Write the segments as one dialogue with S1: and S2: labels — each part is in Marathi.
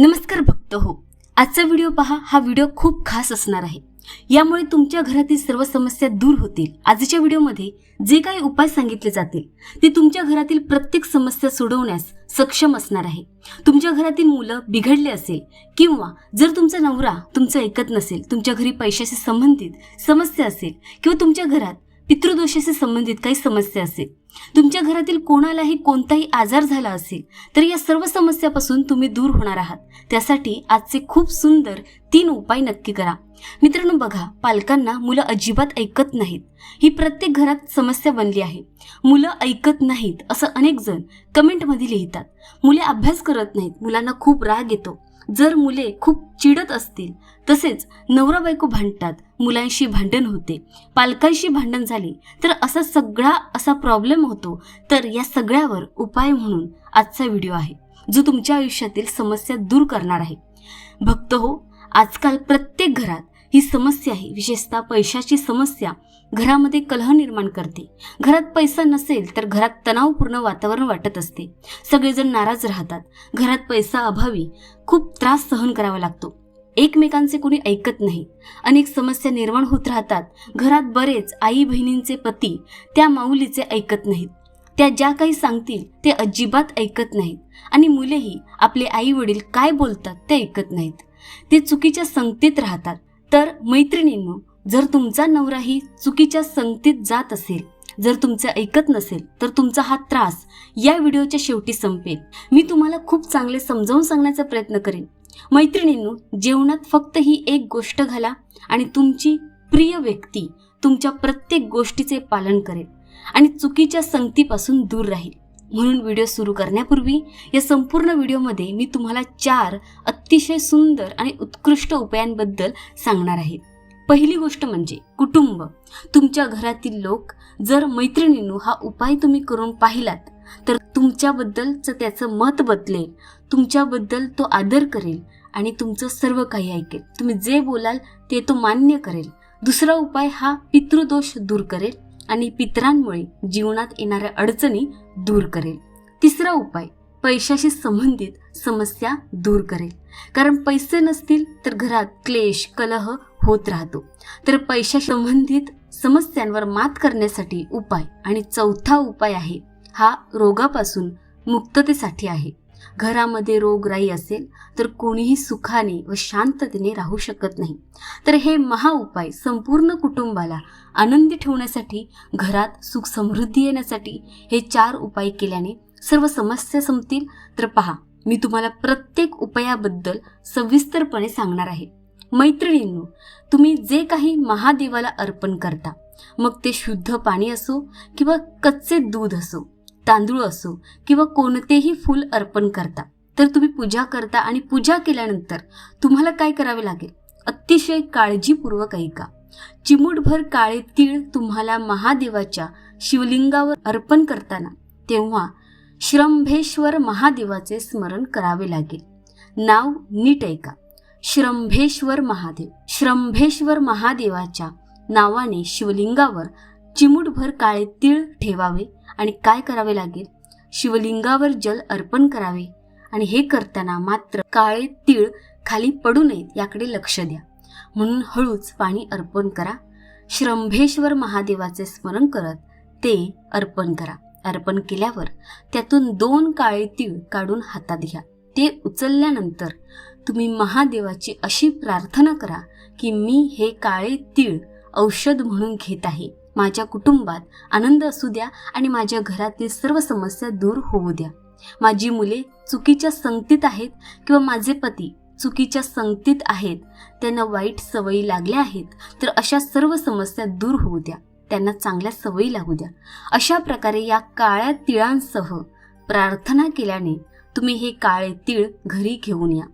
S1: नमस्कार भक्त हो. आजचा व्हिडिओ पहा हा व्हिडिओ खूप खास असणार आहे. यामुळे तुमच्या घरातील सर्व समस्या दूर होतील. आजच्या व्हिडिओमध्ये जे काही उपाय सांगितले जातील ते तुमच्या घरातील प्रत्येक समस्या सोडवण्यास सक्षम असणार आहे. तुमच्या घरातील मुलं बिघडले असेल किंवा जर तुमचा नवरा तुमचं ऐकत नसेल तुमच्या घरी पैशाशी संबंधित समस्या असेल किंवा तुमच्या घरात पितृदोषाशी संबंधित काही समस्या असेल तुमच्या घरातील कोणालाही कोणताही आजार झाला असेल तर या सर्व समस्यापासून तुम्ही दूर होणार आहात. त्यासाठी आजचे खूप सुंदर तीन उपाय नक्की करा. मित्रांनो बघा पालकांना मुलं अजिबात ऐकत नाहीत. ही प्रत्येक घरात समस्या बनली आहे. मुलं ऐकत नाहीत असं अनेक जण कमेंटमध्ये लिहितात. मुले अभ्यास करत नाहीत. मुलांना खूप राग येतो. जर मुले खूप चिडत असतील तसेच नवरा बायको भांडतात मुलांशी भांडण होते पालकांशी भांडण झाली तर असा सगळा असा प्रॉब्लेम होतो. तर या सगळ्यावर उपाय म्हणून आजचा व्हिडिओ आहे जो तुमच्या आयुष्यातील समस्या दूर करणार आहे. भक्त हो आजकाल प्रत्येक घरात ही समस्या आहे विशेषतः पैशाची समस्या घरामध्ये कलह निर्माण करते. घरात पैसा नसेल तर घरात तणावपूर्ण वातावरण वाटत असते. सगळेजण नाराज राहतात. घरात पैसा अभावी खूप त्रास सहन करावा लागतो. एकमेकांचे कोणी ऐकत नाही. अनेक समस्या निर्माण होत राहतात. घरात बरेच आई बहिणींचे पती त्या माऊलीचे ऐकत नाहीत. त्या ज्या काही सांगतील ते अजिबात ऐकत नाहीत. आणि मुलेही आपले आई वडील काय बोलतात ते ऐकत नाहीत. ते चुकीच्या संगतीत राहतात. तर मैत्रिणींनो जर तुमचा नवराही चुकीच्या संगतीत जात असेल जर तुमचं ऐकत नसेल तर तुमचा हा त्रास या व्हिडिओच्या शेवटी संपेल. मी तुम्हाला खूप चांगले समजावून सांगण्याचा प्रयत्न करेन. मैत्रिणींनो जेवणात फक्त ही एक गोष्ट घाला आणि तुमची प्रिय व्यक्ती तुमच्या प्रत्येक गोष्टीचे पालन करेल आणि चुकीच्या संगतीपासून दूर राहील. म्हणून व्हिडिओ सुरू करण्यापूर्वी या संपूर्ण व्हिडिओमध्ये मी तुम्हाला चार अतिशय सुंदर आणि उत्कृष्ट उपायांबद्दल सांगणार आहे. पहिली गोष्ट म्हणजे कुटुंब. तुमच्या घरातील लोक जर मैत्रिणींनो हा उपाय तुम्ही करून पाहिलात तर तुमच्याबद्दलचं त्याचं मत बदलेल तुमच्याबद्दल तो आदर करेल आणि तुमचं सर्व काही ऐकेल. तुम्ही जे बोलाल ते तो मान्य करेल. दुसरा उपाय हा पितृदोष दूर करेल आणि पितरांमुळे जीवनात येणाऱ्या अडचणी दूर करेल. तिसरा उपाय पैशाशी संबंधित समस्या दूर करेल. कारण पैसे नसतील तर घरात क्लेश कलह होत राहतो. तर पैशाशी संबंधित समस्यांवर मात करण्यासाठी उपाय आणि चौथा उपाय आहे हा रोगापासून मुक्ततेसाठी आहे. घरामध्ये रोगराई असेल तर कोणीही सुखाने व शांततेने राहू शकत नाही. तर हे महा उपाय संपूर्ण कुटुंबाला आनंदी ठेवण्यासाठी घरात सुख समृद्धी येण्यासाठी हे चार उपाय केल्याने सर्व समस्या संपतील. तर पहा मी तुम्हाला प्रत्येक उपायाबद्दल सविस्तरपणे सांगणार आहे. मैत्रिणींनो तुम्ही जे काही महादेवाला अर्पण करता मग ते शुद्ध पाणी असो किंवा कच्चे दूध असो तांदूळ असो किंवा कोणतेही फूल अर्पण करता तर तुम्ही पूजा करता आणि पूजा केल्यानंतर तुम्हाला काय करावे लागेल? अतिशय काळजीपूर्वक ऐका. चिमूटभर काळे तीळ तुम्हाला महादेवाच्या शिवलिंगावर अर्पण करताना तेव्हा श्रंभेश्वर महादेवाचे स्मरण करावे लागेल. नाव नीट ऐका. श्रंभेश्वर महादेव. श्रंभेश्वर महादेवाच्या नावाने शिवलिंगावर चिमूटभर काळे तीळ ठेवावे आणि काय करावे लागेल? शिवलिंगावर जल अर्पण करावे आणि हे करताना मात्र काळे तीळ खाली पडू नयेत याकडे लक्ष द्या. म्हणून हळूच पाणी अर्पण करा. श्रंभेश्वर महादेवाचे स्मरण करत ते अर्पण करा. अर्पण केल्यावर त्यातून दोन काळे तीळ काढून हातात घ्या. ते उचलल्यानंतर तुम्ही महादेवाची अशी प्रार्थना करा की मी हे काळे तीळ औषध म्हणून घेत आहे. माझ्या कुटुंबात आनंद असू द्या आणि माझ्या घरातील सर्व समस्या दूर होऊ द्या. माझी मुले चुकीच्या संगतीत आहेत किंवा माझे पती चुकीच्या संगतीत आहेत त्यांना वाईट सवयी लागल्या आहेत तर अशा सर्व समस्या दूर होऊ द्या. त्यांना चांगल्या सवयी लागू द्या. अशा प्रकारे या काळ्या तिळांसह प्रार्थना केल्याने तुम्ही हे काळे तीळ घरी घेऊन या.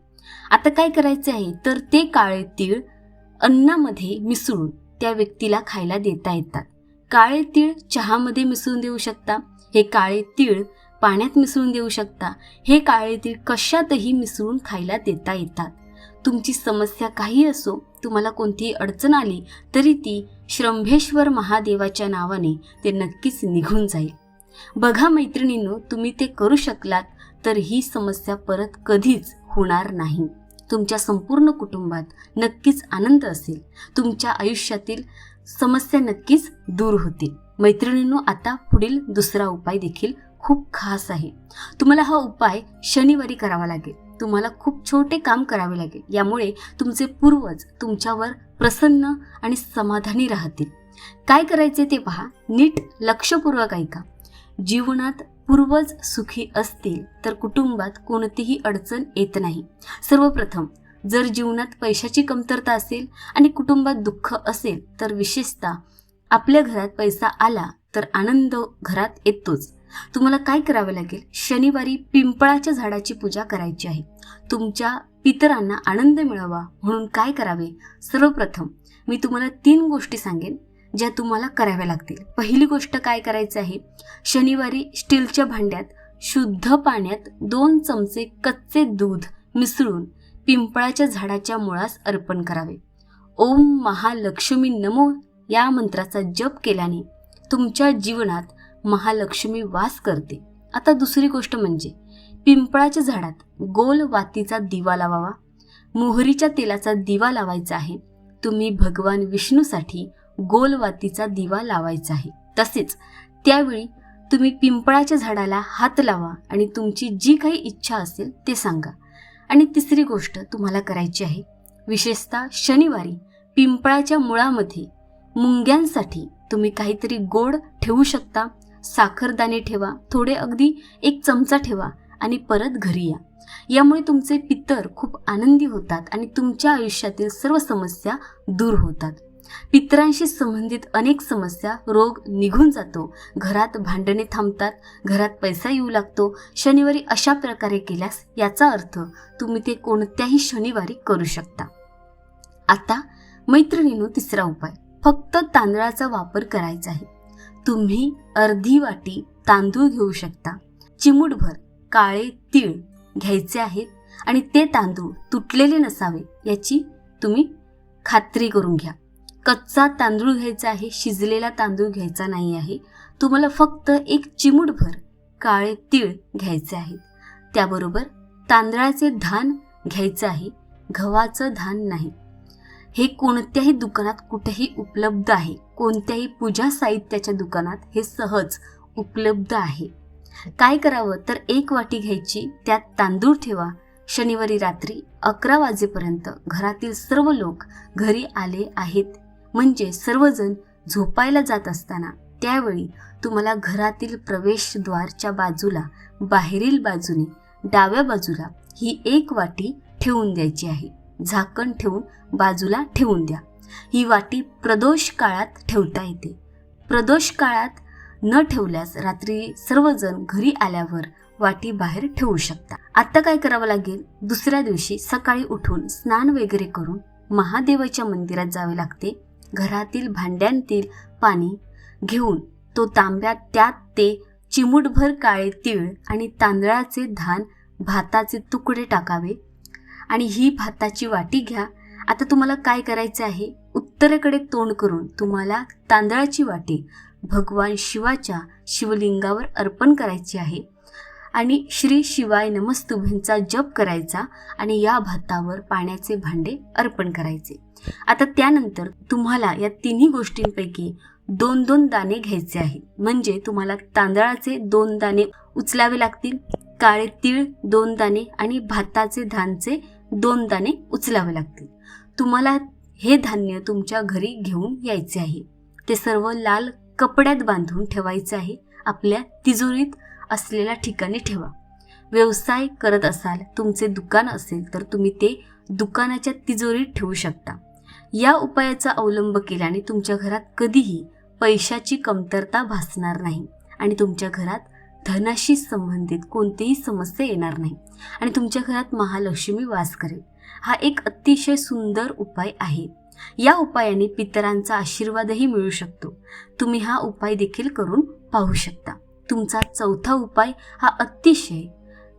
S1: आता काय करायचे आहे? तर ते काळे तीळ अन्नामध्ये मिसळून त्या व्यक्तीला खायला देता येतात. काळे तीळ चहामध्ये मिसळून देऊ शकता. हे काळे तीळ पाण्यात मिसळून देऊ शकता. हे काळे तीळ कशातही मिसळून खायला देता येतात. तुमची समस्या काही असो तुम्हाला कोणतीही अडचण आली तरी ती श्रंभेश्वर महादेवाच्या नावाने ते नक्कीच निघून जाईल. बघा मैत्रिणींनो तुम्ही ते करू शकलात तर ही समस्या परत कधीच होणार नाही. तुमच्या संपूर्ण कुटुंबात नक्कीच आनंद असेल. तुमच्या आयुष्यातील समस्या नक्कीच दूर होतील. मैत्रिणींनो आता पुढील दुसरा उपाय देखील खूप खास आहे. तुम्हाला हा उपाय शनिवारी करावा लागेल. तुम्हाला खूप छोटे काम करावे लागेल. यामुळे तुमचे पूर्वज तुमच्यावर प्रसन्न आणि समाधानी राहतील. काय करायचे ते पहा. नीट लक्षपूर्वक ऐका. जीवनात पूर्वज सुखी असतील तर कुटुंबात कोणतीही अडचण येत नाही. सर्वप्रथम जर जीवनात पैशाची कमतरता असेल आणि कुटुंबात दुःख असेल तर विशेषतः आपल्या घरात पैसा आला तर आनंद घरात येतोच. तुम्हाला काय करावे लागेल? शनिवारी पिंपळाच्या झाडाची पूजा करायची आहे. तुमच्या पितरांना आनंद मिळावा म्हणून काय करावे? सर्वप्रथम मी तुम्हाला तीन गोष्टी सांगेन. ज्या तुम्हाला कराव्या लागतील. पहिली गोष्ट काय करायचं आहे? शनिवारी स्टीलच्या भांड्यात शुद्ध पाण्यात दोन चमचे कच्चे दूध मिसळून पिंपळाच्या झाडाच्या मुळास अर्पण करावे. ओम महालक्ष्मी नमो या मंत्राचा जप केल्याने तुमच्या जीवनात महालक्ष्मी वास करते. आता दुसरी गोष्ट म्हणजे पिंपळाच्या झाडात गोल वातीचा दिवा लावावा. मोहरीच्या तेलाचा दिवा लावायचा आहे. तुम्ही भगवान विष्णूसाठी गोलवातीचा दिवा लावायचा आहे. तसेच त्यावेळी तुम्ही पिंपळाच्या झाडाला हात लावा आणि तुमची जी काही इच्छा असेल ते सांगा. आणि तिसरी गोष्ट तुम्हाला करायची आहे. विशेषतः शनिवारी पिंपळाच्या मुळामध्ये मुंग्यांसाठी तुम्ही काहीतरी गोड ठेवू शकता. साखरदाणे ठेवा थोडे अगदी एक चमचा ठेवा आणि परत घरी या. यामुळे तुमचे पितर खूप आनंदी होतात आणि तुमच्या आयुष्यातील सर्व समस्या दूर होतात. पितरांशी संबंधित अनेक समस्या रोग निघून जातो. घरात भांडणे थांबतात घरात पैसा येऊ लागतो. शनिवारी अशा प्रकारे केल्यास याचा अर्थ तुम्ही ते कोणत्याही शनिवारी करू शकता. आता मैत्रिणीनो तिसरा उपाय. फक्त तांदळाचा वापर करायचा आहे. तुम्ही अर्धी वाटी तांदूळ घेऊ शकता. चिमूटभर काळे तीळ घ्यायचे आहेत आणि ते तांदूळ तुटलेले नसावे याची तुम्ही खात्री करून घ्या. कच्चा तांदूळ घ्यायचा आहे शिजलेला तांदूळ घ्यायचा नाही आहे. तुम्हाला फक्त एक चिमूटभर काळे तीळ घ्यायचे आहेत. त्याबरोबर तांदळाचे धान घ्यायचं आहे गव्हाचं धान नाही. हे कोणत्याही दुकानात कुठेही उपलब्ध आहे. कोणत्याही पूजा साहित्याच्या दुकानात हे सहज उपलब्ध आहे. काय करावं? तर एक वाटी घ्यायची. त्यात तांदूळ ठेवा. शनिवारी रात्री अकरा वाजेपर्यंत घरातील सर्व लोक घरी आले आहेत. म्हणजे सर्वजण झोपायला जात असताना त्यावेळी तुम्हाला घरातील प्रवेशद्वारच्या बाजूला बाहेरील बाजूने डाव्या बाजूला ही एक वाटी ठेवून द्यायची आहे. झाकण ठेवून बाजूला ठेवून द्या. ही वाटी प्रदोष काळात ठेवता येते. प्रदोष काळात न ठेवल्यास रात्री सर्वजण घरी आल्यावर वाटी बाहेर ठेवू शकता. आता काय करावं लागेल? दुसऱ्या दिवशी सकाळी उठून स्नान वगैरे करून महादेवाच्या मंदिरात जावे लागते. घरातील भांड्यांतील पाणी घेऊन तो तांब्यात त्यात ते चिमूटभर काळे तीळ आणि तांदळाचे धान भाताचे तुकडे टाकावे. आणि ही भाताची वाटी घ्या. आता तुम्हाला काय करायचं आहे? उत्तरेकडे तोंड करून तुम्हाला तांदळाची वाटी भगवान शिवाच्या शिवलिंगावर अर्पण करायची आहे. आणि श्री शिवाय नमस्तुभेंचा जप करायचा आणि या भातावर पाण्याचे भांडे अर्पण करायचे. आता त्यानंतर तुम्हाला या तिन्ही गोष्टींपैकी दोन दोन दाणे घ्यायचे आहेत. म्हणजे तुम्हाला तांदळाचे दोन दाणे उचलावे लागतील काळे तीळ दोन दाणे आणि भाताचे धानचे दोन दाणे उचलावे लागतील. तुम्हाला हे धान्य तुमच्या घरी घेऊन यायचे आहे. ते सर्व लाल कपड्यात बांधून ठेवायचे आहे. आपल्या तिजोरीत असलेल्या ठिकाणी ठेवा. व्यवसाय करत असाल तुमचे दुकान असेल तर तुम्ही ते दुकानाच्या तिजोरीत ठेवू शकता. या उपायाचा अवलंब केल्याने तुमच्या घरात कधीही पैशाची कमतरता भासणार नाही आणि तुमच्या घरात धनाशी संबंधित कोणतीही समस्या येणार नाही आणि तुमच्या घरात महालक्ष्मी वास करेल. हा एक अतिशय सुंदर उपाय आहे. या उपायाने पितरांचा आशीर्वादही मिळू शकतो. तुम्ही हा उपाय देखील करून पाहू शकता. तुमचा चौथा उपाय हा अतिशय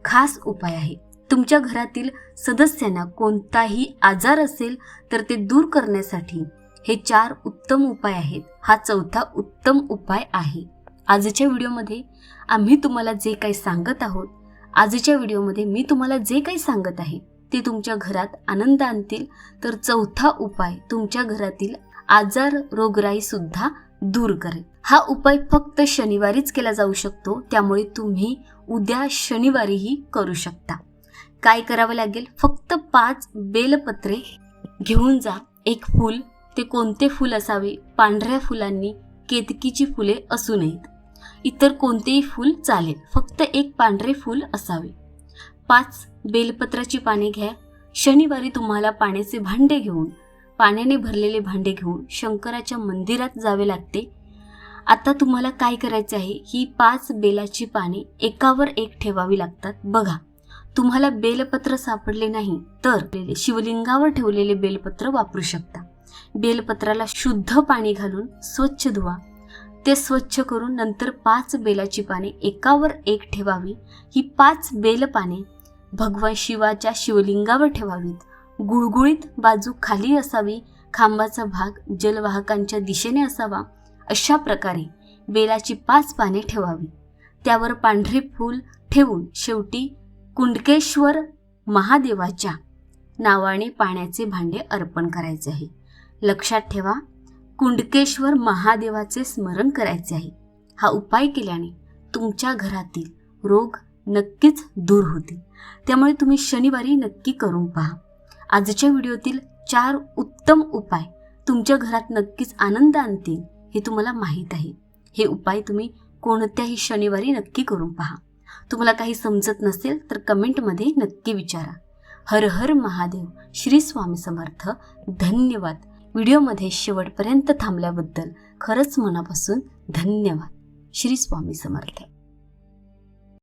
S1: खास उपाय आहे. तुमच्या घरातील सदस्यांना कोणताही आजार असेल तर ते दूर करण्यासाठी हे चार उत्तम उपाय आहेत. हा चौथा उत्तम उपाय आहे. आजच्या व्हिडिओमध्ये आम्ही तुम्हाला जे काही सांगत आहोत आजच्या व्हिडिओमध्ये मी तुम्हाला जे काही सांगत आहे ते तुमच्या घरात आनंद आणतील. तर चौथा उपाय तुमच्या घरातील आजार रोगराई सुद्धा दूर करेल. हा उपाय फक्त शनिवारीच केला जाऊ शकतो. त्यामुळे तुम्ही उद्या शनिवारीही करू शकता. काय करावं लागेल? फक्त पाच बेलपत्रे घेऊन जा. एक फूल ते कोणते फूल असावे? पांढऱ्या फुलांनी केतकीची फुले असू नयेत. इतर कोणतेही फूल चालेल. फक्त एक पांढरे फूल असावे. पाच बेलपत्राची पाने घ्या. शनिवारी तुम्हाला पाण्याचे भांडे घेऊन पाण्याने भरलेले भांडे घेऊन शंकराच्या मंदिरात जावे लागते. आता तुम्हाला काय करायचे आहे? ही पाच बेलाची पाने एकावर एक ठेवावी लागतात. बघा. तुम्हाला बेलपत्र सापडले नाही तर शिवलिंगावर ठेवलेले बेलपत्र वापरू शकता. बेलपत्राला शुद्ध पाणी घालून स्वच्छ धुवा. ते स्वच्छ करून नंतर पाच बेलाची पाने एकावर एक ठेवावी. ही पाच बेल पाने भगवान शिवाच्या शिवलिंगावर ठेवावीत. गुळगुळीत बाजू खाली असावी खांबाचा भाग जलवाहकांच्या दिशेने असावा. अशा प्रकारे बेलाची पाच पाने ठेवावी. त्यावर पांढरे फूल ठेवून शेवटी कुंडकेश्वर महादेवाच्या नावाने पाण्याचे भांडे अर्पण करायचे आहे. लक्षात ठेवा कुंडकेश्वर महादेवाचे स्मरण करायचे आहे. हा उपाय केल्याने तुमच्या घरातील रोग नक्कीच दूर होतील. त्यामुळे तुम्ही शनिवारी नक्की करून पहा. आजच्या व्हिडिओतील चार उत्तम उपाय तुमच्या घरात नक्कीच आनंद आणतील हे तुम्हाला माहीत आहे. हे उपाय तुम्ही कोणत्याही शनिवारी नक्की करून पहा. तुम्हाला काही समजत नसेल तर कमेंटमध्ये नक्की विचारा. हर हर महादेव श्री स्वामी समर्थ. धन्यवाद. व्हिडिओमध्ये शेवटपर्यंत थांबल्याबद्दल खरंच मनापासून धन्यवाद. श्री स्वामी समर्थ.